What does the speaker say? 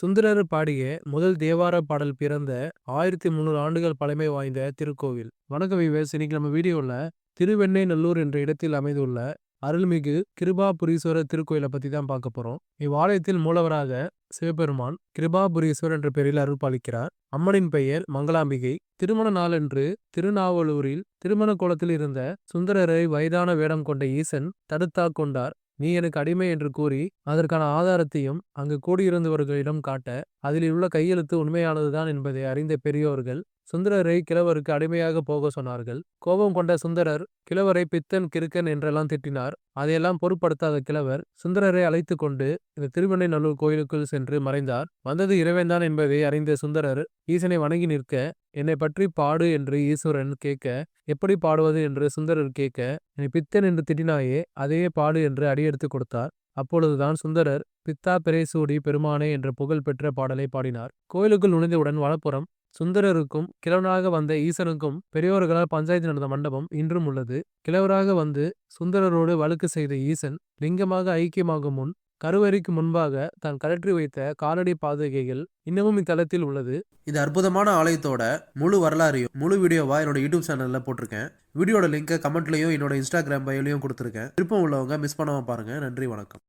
சுந்தரர் பாடிய முதல் தேவார பாடல் பிறந்த ஆயிரத்தி முந்நூறு ஆண்டுகள் பழமை வாய்ந்த திருக்கோவில். வணக்கம் விவேஸ் இன்னைக்கு நம்ம வீடியோவில் திருவெண்ணெய்நல்லூர் என்ற இடத்தில் அமைந்துள்ள அருள்மிகு கிருபாபுரீஸ்வரர் திருக்கோயிலை பற்றி தான் பார்க்க போகிறோம் இவ்வாலயத்தில் மூலவராக சிவபெருமான் கிருபாபுரீஸ்வரர் என்ற பெயரில் அருள்பாலிக்கிறார் அம்மனின் பெயர் மங்களாம்பிகை. திருமண நாளன்று திருநாவலூரில் திருமண கோலத்தில் இருந்த சுந்தரரை வயதான வேடம் கொண்ட ஈசன் தடுத்தா கொண்டார். நீ எனக்கு அடிமை என்று கூறி அதற்கான ஆதாரத்தையும் அங்கு கூடியிருந்தவர்களிடம் காட்ட அதில் உள்ள கையெழுத்து உண்மையானதுதான் என்பதை அறிந்த பெரியோர்கள் சுந்தரரை கிழவருக்கு அடிமையாக போக சொன்னார்கள். கோபம் கொண்ட சுந்தரர் கிழவரை பித்தன் கிறுக்கன் என்றெல்லாம் திட்டினார். அதையெல்லாம் பொருட்படுத்தாத கிழவர் சுந்தரரை அழைத்து கொண்டு இந்த திருமணை நல்லூர் கோயிலுக்குள் சென்று மறைந்தார். வந்தது இறைவன்தான் என்பதை அறிந்த சுந்தரர் ஈசனை வணங்கி நிற்க என்னை பற்றி பாடு என்று ஈஸ்வரன் கேட்க எப்படி பாடுவது? என்று சுந்தரர் கேட்க என்னை பித்தன் என்று திட்டினாயே அதையே பாடு என்று அடியெடுத்து கொடுத்தார். அப்பொழுதுதான் சுந்தரர் பித்தா பிரேசூடி பெருமானே என்ற புகழ் பெற்ற பாடலை பாடினார். கோயிலுக்குள் நுழைந்தவுடன் வலப்புறம் சுந்தரருக்கும் கிழவனாக வந்த ஈசனுக்கும் பெரியோர்களால் பஞ்சாயத்து நடந்த மண்டபம் இன்றும் உள்ளது. கிழவராக வந்து சுந்தரரோடு வழக்கு செய்த ஈசன் லிங்கமாக ஐக்கியமாகும் முன் கருவறைக்கு முன்பாக தான் கழற்றி வைத்த காலடி பாதுகைகள் இன்னமும் இத்தலத்தில் உள்ளது. இது அற்புதமான ஆலயத்தோட முழு வரலாறையும் முழு வீடியோவா என்னோட யூடியூப் சேனல்ல போட்டிருக்கேன். வீடியோட லிங்கை கமெண்ட்லயும் என்னோட இன்ஸ்டாகிராம் பயோலையும் கொடுத்துருக்கேன். விருப்பம் உள்ளவங்க மிஸ் பண்ணாம பாருங்க. நன்றி வணக்கம்.